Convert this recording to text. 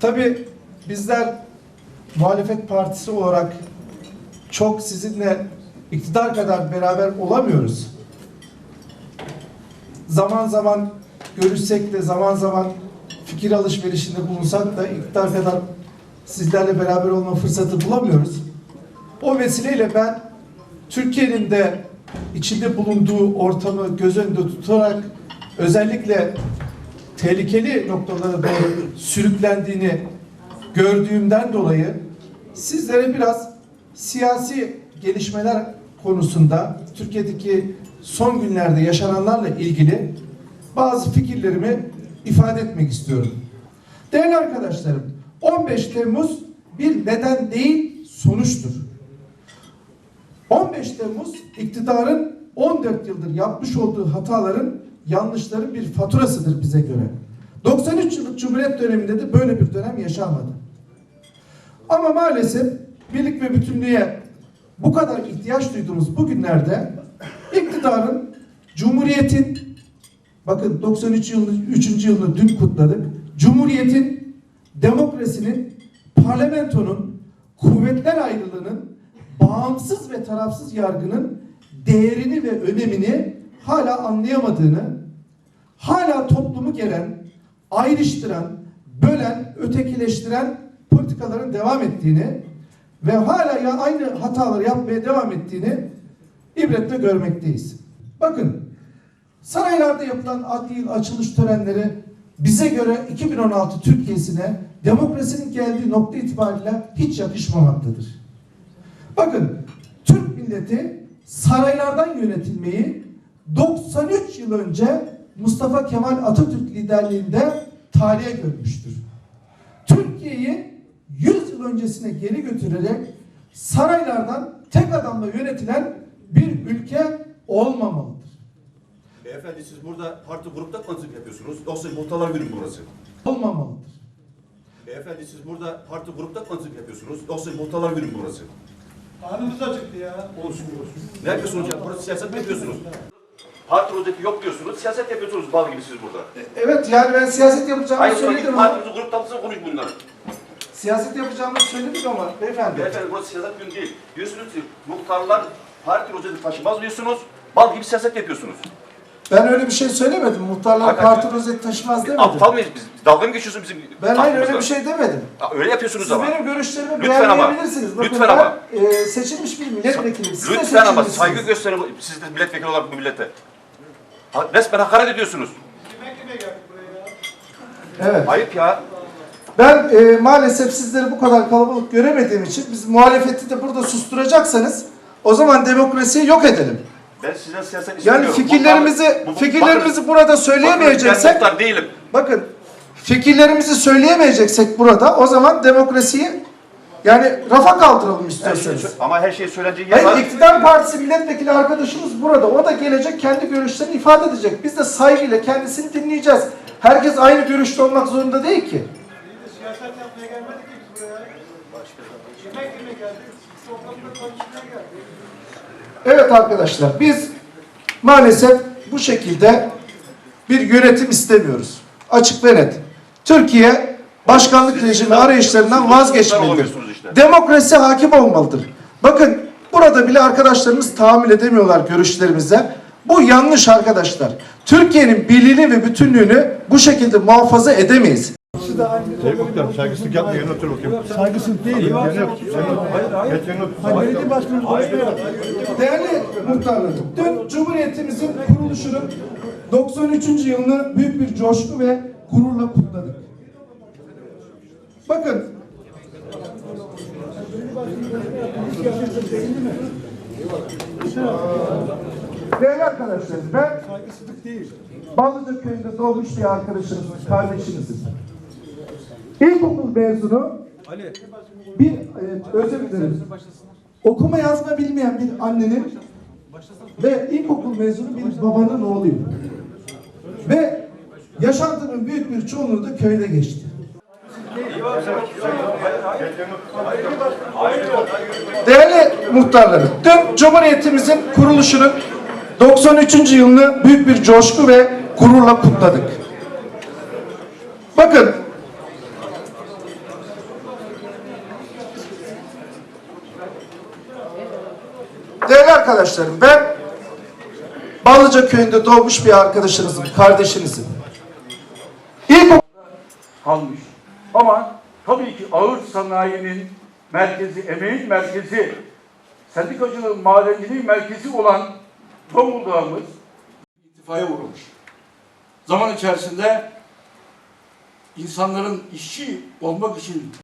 Tabii bizler muhalefet partisi olarak çok sizinle iktidar kadar beraber olamıyoruz. Zaman zaman görüşsek de zaman zaman fikir alışverişinde bulunsak da iktidar kadar sizlerle beraber olma fırsatı bulamıyoruz. O vesileyle ben Türkiye'nin de içinde bulunduğu ortamı göz önünde tutarak özellikle tehlikeli noktalara doğru sürüklendiğini gördüğümden dolayı sizlere biraz siyasi gelişmeler konusunda Türkiye'deki son günlerde yaşananlarla ilgili bazı fikirlerimi ifade etmek istiyorum. Değerli arkadaşlarım, 15 Temmuz bir neden değil sonuçtur. 15 Temmuz iktidarın 14 yıldır yapmış olduğu hataların, yanlışların bir faturasıdır bize göre. 93 yıllık Cumhuriyet döneminde de böyle bir dönem yaşanmadı. Ama maalesef birlik ve bütünlüğe bu kadar ihtiyaç duyduğumuz bu günlerde iktidarın, Cumhuriyet'in bakın 93 yılını, 3. yılını dün kutladık. Cumhuriyet'in, demokrasinin, parlamentonun, kuvvetler ayrılığının, bağımsız ve tarafsız yargının değerini ve önemini hala anlayamadığını, hala toplumu geren, ayrıştıran, bölen, ötekileştiren politikaların devam ettiğini ve hala ya aynı hataları yapmaya devam ettiğini ibretle görmekteyiz. Bakın saraylarda yapılan adli yıl açılış törenleri bize göre 2016 Türkiye'sine demokrasinin geldiği nokta itibariyle hiç yakışmamaktadır. Bakın Türk milleti saraylardan yönetilmeyi 93 yıl önce Mustafa Kemal Atatürk liderliğinde talihe görmüştür. Türkiye'yi 100 yıl öncesine geri götürerek saraylardan tek adamla yönetilen bir ülke olmamalıdır. Beyefendi siz burada parti grupta tanıtım yapıyorsunuz. Yoksa muhtarlar günü mü burası? Olmamalıdır. Beyefendi siz burada parti grupta tanıtım yapıyorsunuz. Yoksa muhtarlar günü mü burası? Karnımız acıktı ya. Olsun olsun. Ne yapıyorsunuz ya? Burası siyaset mi yapıyorsunuz? Parti rozeti yok diyorsunuz. Siyaset yapıyorsunuz bal gibi siz burada. Evet yani ben siyaset yapacağımı Hayır sonra söyledim gidip ama partimizi grup tanıtımı konuş bunları. siyaset yapacağımı söyledik ama beyefendi. Beyefendi burası siyaset günü değil. Diyorsunuz ki muhtarlar parti rozeti taşımaz diyorsunuz. Bal gibi siyaset yapıyorsunuz. Ben öyle bir şey söylemedim. Muhtarlar Hakikaten. parti rozeti taşımaz demedim. Aptal mıyız biz? Dalga mı geçiyorsun bizim Ben hayır öyle bir şey demedim. Ya Öyle yapıyorsunuz Siz ama. benim görüşlerimi Lütfen ama. beğenmeyebilirsiniz. Bakın Lütfen ben, ama. e, seçilmiş bir milletvekiliyim. Siz de Lütfen ama seçilmişsiniz. saygı gösterin siz de milletvekili olarak bu millete. Ha- Resmen hakaret ediyorsunuz. Evet. Ayıp ya. Ben e, maalesef sizleri bu kadar kalabalık göremediğim için biz muhalefeti de burada susturacaksanız o zaman demokrasiyi yok edelim. Ben sizden siyaset Yani fikirlerimizi Bu- bu- fikirlerimizi bakın- burada bakın Ben söyleyemeyeceksek değilim. bakın fikirlerimizi söyleyemeyeceksek burada o zaman demokrasiyi yani rafa kaldıralım Her şey, istiyorsanız. ama her şey söyleneceği yer var. Hayır, iktidar partisi milletvekili arkadaşımız burada. O da gelecek kendi görüşlerini ifade edecek. Biz de saygıyla kendisini dinleyeceğiz. Herkes aynı görüşte olmak zorunda değil ki. Siyaset yapmaya gelmedik ki biz buraya. Kime kime geldik? Sokakta konuşmaya geldik. Evet arkadaşlar biz maalesef bu şekilde bir yönetim istemiyoruz. Açık ve net. Türkiye başkanlık rejimi arayışlarından vazgeçmelidir. İşte. Demokrasi hakim olmalıdır. Bakın burada bile arkadaşlarımız tahammül edemiyorlar görüşlerimize. Bu yanlış arkadaşlar. Türkiye'nin birliğini ve bütünlüğünü bu şekilde muhafaza edemeyiz. Sayın Muhtarım saygısızlık yapma yerine otur bakayım. Saygısız değil. Yerine otur. Hayır hayır. Geç yerine otur. Hayır, belediye başkanı konuşmuyor. Değerli muhtarlarım, dün Cumhuriyetimizin kuruluşunun 93. yılını büyük bir coşku ve gururla kutladık. Bakın, değerli arkadaşlar, ben Saygısızlık değil. Ballıca köyünde doğmuş bir arkadaşınız, kardeşinizim. İlkokul mezunu Ali. bir, e, özür dilerim, okuma yazma bilmeyen bir annenin ve ilkokul mezunu bir babanın oğluyum. Ve yaşantının büyük bir çoğunluğu da köyde geçti. Değerli muhtarlarım, dün Cumhuriyetimizin kuruluşunun 93. yılını büyük bir coşku ve gururla kutladık. Bakın, değerli arkadaşlarım ben Balıca köyünde doğmuş bir arkadaşınızım, kardeşinizim. İlk almış. Ama tabii ki ağır sanayinin merkezi, emeğin merkezi, sendikacılığın, madenciliğin merkezi olan Zonguldak'ımız ittifaya uğramış. Zaman içerisinde insanların işçi olmak için